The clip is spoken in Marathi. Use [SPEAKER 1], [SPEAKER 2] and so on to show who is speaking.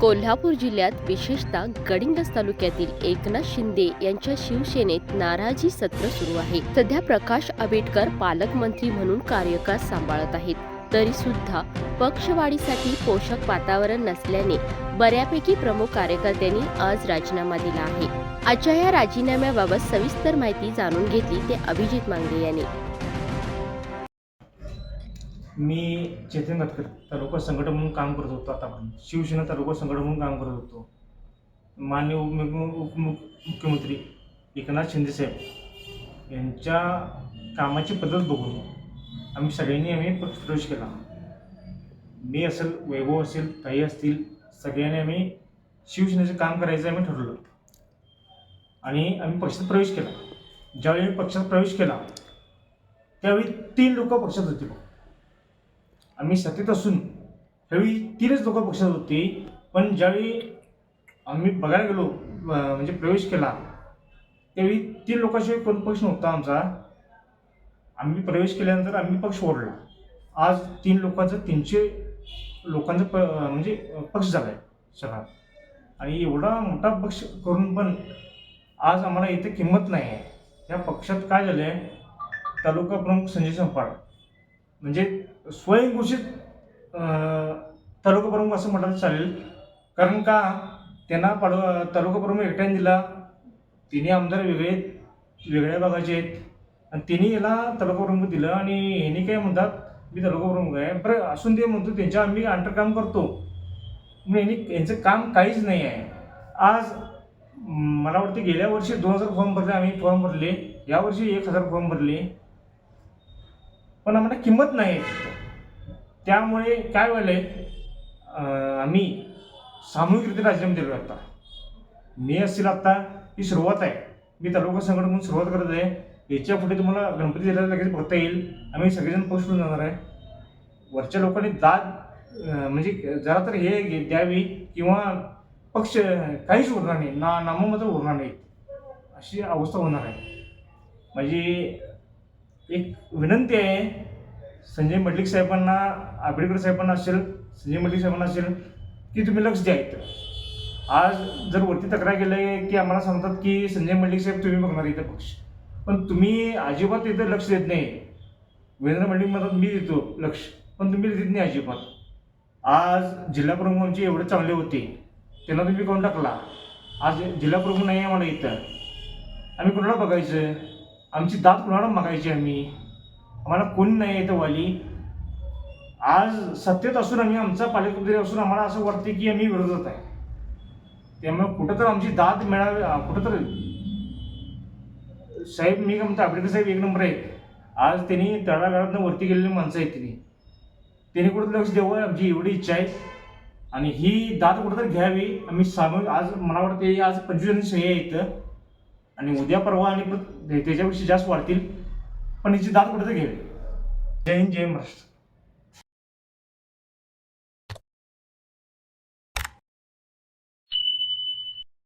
[SPEAKER 1] कोल्हापूर जिल्ह्यात विशेषतः गडिंगस तालुक्यातील एकनाथ शिंदे यांच्या शिवसेनेत नाराजी सत्र सुरू आहे. सध्या प्रकाश आंबेडकर पालकमंत्री म्हणून कार्यकाळ सांभाळत आहेत. तरी सुद्धा पक्षवाढीसाठी पोषक वातावरण नसल्याने बऱ्यापैकी प्रमुख कार्यकर्त्यांनी आज राजीनामा दिला आहे. आजच्या या राजीनाम्याबाबत सविस्तर माहिती जाणून घेतली ते अभिजित मांगे यांनी.
[SPEAKER 2] मी चेतन गटकर तालुका संघटन म्हणून काम करत होतो आतापर्यंत. शिवसेना तालुका संघटन म्हणून काम करत होतो. मान्य उपमुख्य उपमुख्यमंत्री एकनाथ शिंदेसाहेब यांच्या कामाची पद्धत बघून आम्ही सगळ्यांनी आम्ही पक्ष प्रवेश केला. मी असेल वैभव असेल ताई असतील सगळ्यांनी आम्ही शिवसेनेचं काम करायचं आम्ही ठरवलं. आणि आम्ही पक्षात प्रवेश केला. ज्यावेळी पक्षात प्रवेश केला त्यावेळी तीन लोक पक्षात होते बघ. आम्ही सत्तेत असून त्यावेळी तीनच लोक पक्षात होती. पण ज्यावेळी आम्ही बघायला गेलो म्हणजे प्रवेश केला त्यावेळी तीन लोकांशिवाय कोण पक्ष नव्हता आमचा. आम्ही प्रवेश केल्यानंतर आम्ही पक्ष ओढला. आज तीन लोकांचं तीनशे लोकांचं प म्हणजे पक्ष झाला आहे सगळा. आणि एवढा मोठा पक्ष करून पण आज आम्हाला इथे किंमत नाही आहे या पक्षात काय झालं आहे तालुका प्रमुख संजय संपाळ. म्हणजे स्वयंघोषित तालुका प्रमुख असं म्हटलं चालेल. कारण का? त्यांना पाडू तालुका प्रमुख एकट्याने दिला. तिन्ही आमदार वेगळे वेगळ्या भागाचे आहेत. आणि तिन्ही याला तालुका प्रमुख दिलं आणि ह्यांनी काय म्हणतात मी तालुका प्रमुख आहे. बरं असून ते म्हणतो त्यांच्या आम्ही अंडर काम करतो. म्हणून यांनी यांचं काम काहीच नाही आहे. आज मला वाटतं गेल्या वर्षी दोन हजार फॉर्म भरले आम्ही फॉर्म भरले. यावर्षी एक हजार फॉर्म भरले. पण आम्हाला किंमत नाही आहे. त्यामुळे काय झालं आहे आम्ही सामूहिकरित्या राजीनामा दिलो आता. मी असतील आत्ता ही सुरुवात आहे. मी तालुका संघटन म्हणून सुरुवात करत आहे. याच्यापुढे तुम्हाला गणपती जिल्ह्याला लगेच बघता येईल. आम्ही सगळेजण पक्ष जाणार आहे. वरच्या लोकांनी दाद म्हणजे जरा तर हे घे- द्यावी किंवा पक्ष काहीच उरणार नाही. ना नाममात्र उरणार नाही अशी अवस्था होणार आहे. माझी एक विनंती आहे संजय मल्लिक साहेबांना आंबेडकर साहेबांना असेल संजय मल्लिक साहेबांना असेल की तुम्ही लक्ष द्या इथं. आज जर वरती तक्रार केलं की आम्हाला सांगतात की संजय मंडलिक साहेब तुम्ही बघणार इथं पक्ष. पण तुम्ही अजिबात इथं लक्ष देत नाही. वीरेंद्र मंडळी म्हणतात मी देतो लक्ष. पण तुम्ही देत नाही अजिबात. आज जिल्हा प्रमुख आमचे एवढे चांगले होते त्यांना तुम्ही कोण टाकला? आज जिल्हा प्रमुख नाही आहे आम्हाला इथं. आम्ही कुणाला बघायचं? आमची दात कुणाला मागायची आम्ही? आम्हाला कोणी नाही येतं वाली. आज सत्तेत असून आम्ही आमचा पालकमंत्री असून आम्हाला असं वाटते की आम्ही विरोधात आहे. त्यामुळे कुठं तर आमची दाद मिळावी कुठं तर साहेब मी म्हणतो आंबेडकर साहेब एक नंबर आहेत. आज त्यांनी तळागाळातनं वरती गेलेली माणसं आहेत त्यांनी त्यांनी कुठं लक्ष द्यावं? आमची एवढी इच्छा आहे. आणि ही दाद कुठं तर घ्यावी? आम्ही सामूहिक आज मला वाटते आज पंचवीस जण सही इथं आणि उद्या परवा आणि त्याच्यापेक्षा जास्त वाढतील. पण हिची दाद कुठं तर घ्यावी जय हिंद जय महाराष्ट्र.